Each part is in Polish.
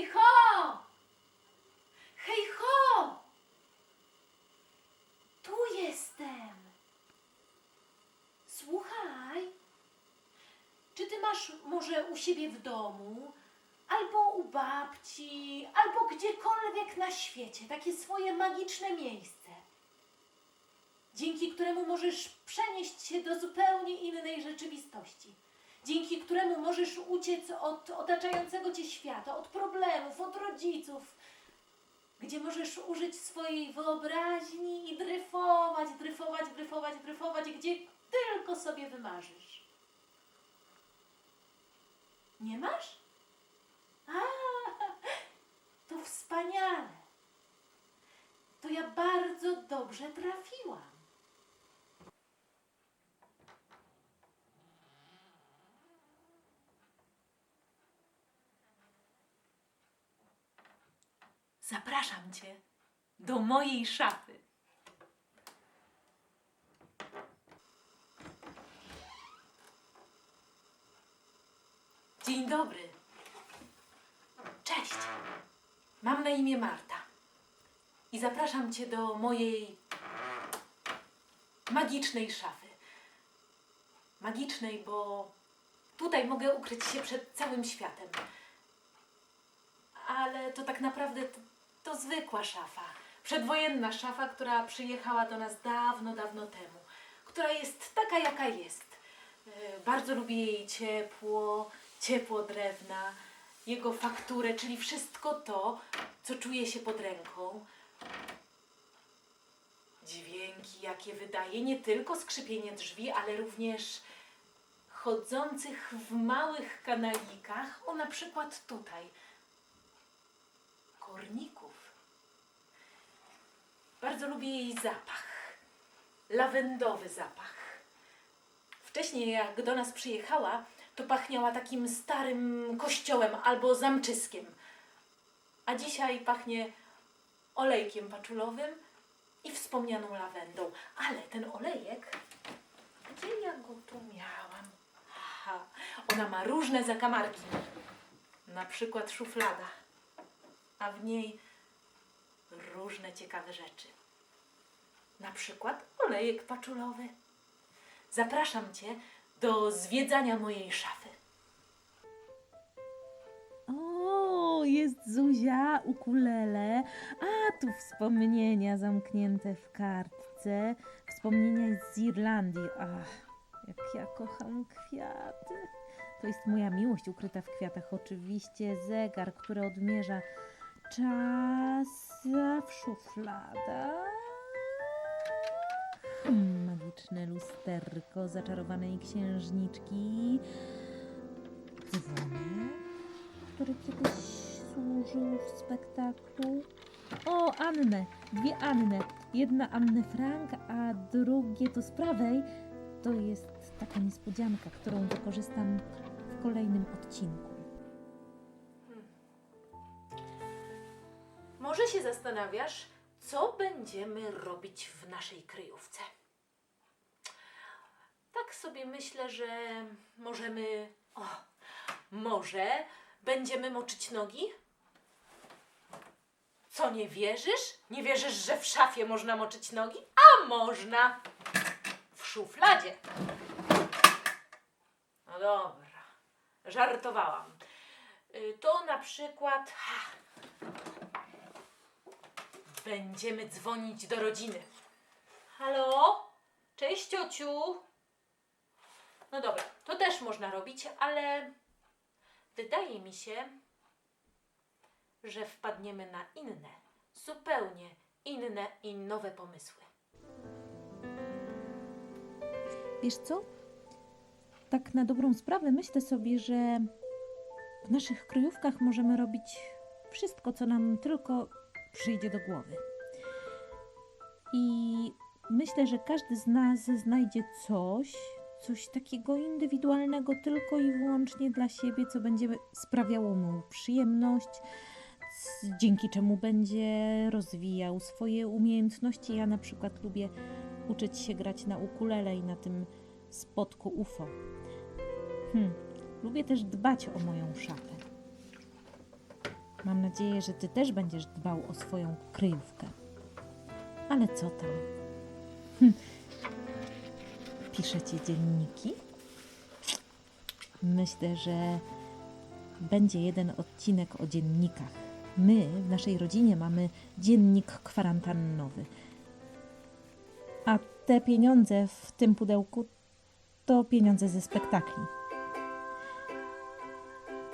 Hej ho! Hej ho! Tu jestem. Słuchaj. Czy ty masz może u siebie w domu, albo u babci, albo gdziekolwiek na świecie takie swoje magiczne miejsce, dzięki któremu możesz przenieść się do zupełnie innej rzeczywistości? Dzięki któremu możesz uciec od otaczającego cię świata, od problemów, od rodziców, gdzie możesz użyć swojej wyobraźni i dryfować, dryfować, dryfować, dryfować, gdzie tylko sobie wymarzysz. Nie masz? A, to wspaniale. To ja bardzo dobrze trafiłam. Zapraszam cię do mojej szafy. Dzień dobry. Cześć. Mam na imię Marta. I zapraszam cię do mojej magicznej szafy. Magicznej, bo tutaj mogę ukryć się przed całym światem ale to tak naprawdę to, zwykła szafa. Przedwojenna szafa, która przyjechała do nas dawno, dawno temu. Która jest taka, jaka jest. E, Bardzo lubię jej ciepło, ciepło drewna, jego fakturę, czyli wszystko to, co czuje się pod ręką. Dźwięki, jakie wydaje, nie tylko skrzypienie drzwi, ale również chodzących w małych kanalikach, o na przykład tutaj korników. Bardzo lubię jej zapach. Lawendowy zapach. Wcześniej, jak do nas przyjechała, to pachniała takim starym kościołem albo zamczyskiem. A dzisiaj pachnie olejkiem paczulowym i wspomnianą lawendą. Ale ten olejek, gdzie ja go tu miałam? Aha, ona ma różne zakamarki. Na przykład szuflada a w niej różne ciekawe rzeczy. Na przykład olejek paczulowy. Zapraszam Cię do zwiedzania mojej szafy. O, jest Zuzia, ukulele, a tu wspomnienia zamknięte w kartce. Wspomnienia z Irlandii. Ach, jak ja kocham kwiaty. To jest moja miłość ukryta w kwiatach. Oczywiście zegar, który odmierza czas w szufladach. Magiczne lusterko zaczarowanej księżniczki. Dzwonek który kiedyś służył w spektaklu. O, Annę! Dwie Anny. Jedna Annę Frank, a drugie to z prawej. To jest taka niespodzianka, którą wykorzystam w kolejnym odcinku. Może się zastanawiasz, co będziemy robić w naszej kryjówce. Tak sobie myślę, że możemy. O, może będziemy moczyć nogi? Co, nie wierzysz? Nie wierzysz, że w szafie można moczyć nogi? A można! W szufladzie. No dobra, żartowałam. Y, To na przykład. Będziemy dzwonić do rodziny. Halo? Cześć, ciociu. No dobra, to też można robić, ale wydaje mi się, że wpadniemy na inne, zupełnie inne i nowe pomysły. Wiesz co? Tak na dobrą sprawę myślę sobie, że w naszych kryjówkach możemy robić wszystko, co nam tylko przyjdzie do głowy. I myślę, że każdy z nas znajdzie coś, coś takiego indywidualnego tylko i wyłącznie dla siebie, co będzie sprawiało mu przyjemność, dzięki czemu będzie rozwijał swoje umiejętności. Ja na przykład lubię uczyć się grać na ukulele i na tym spotku UFO. Hmm. Lubię też dbać o moją szafę. Mam nadzieję, że ty też będziesz dbał o swoją kryjówkę. Ale co tam? Hm. Piszecie dzienniki? Myślę, że będzie jeden odcinek o dziennikach. My w naszej rodzinie mamy dziennik kwarantannowy. A te pieniądze w tym pudełku to pieniądze ze spektakli.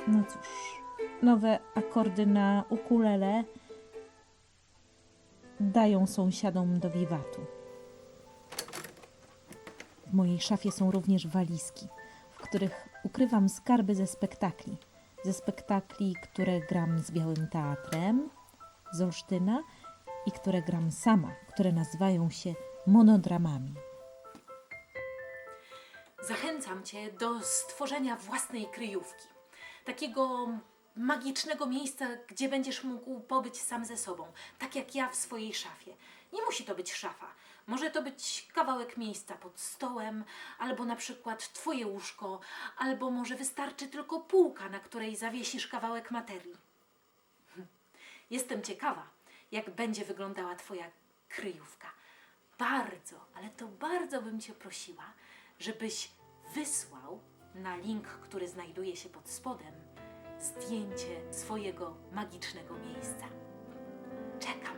No cóż, nowe akordy na ukulele dają sąsiadom do wiwatu. W mojej szafie są również walizki, w których ukrywam skarby ze spektakli. Ze spektakli, które gram z Białym Teatrem, z Olsztyna i które gram sama, które nazywają się monodramami. Zachęcam Cię do stworzenia własnej kryjówki. Takiego magicznego miejsca, gdzie będziesz mógł pobyć sam ze sobą. Tak jak ja w swojej szafie. Nie musi to być szafa. Może to być kawałek miejsca pod stołem, albo na przykład Twoje łóżko, albo może wystarczy tylko półka, na której zawiesisz kawałek materii. Jestem ciekawa, jak będzie wyglądała Twoja kryjówka. Bardzo, ale to bardzo bym Cię prosiła, żebyś wysłał na link, który znajduje się pod spodem, zdjęcie swojego magicznego miejsca. Czekam!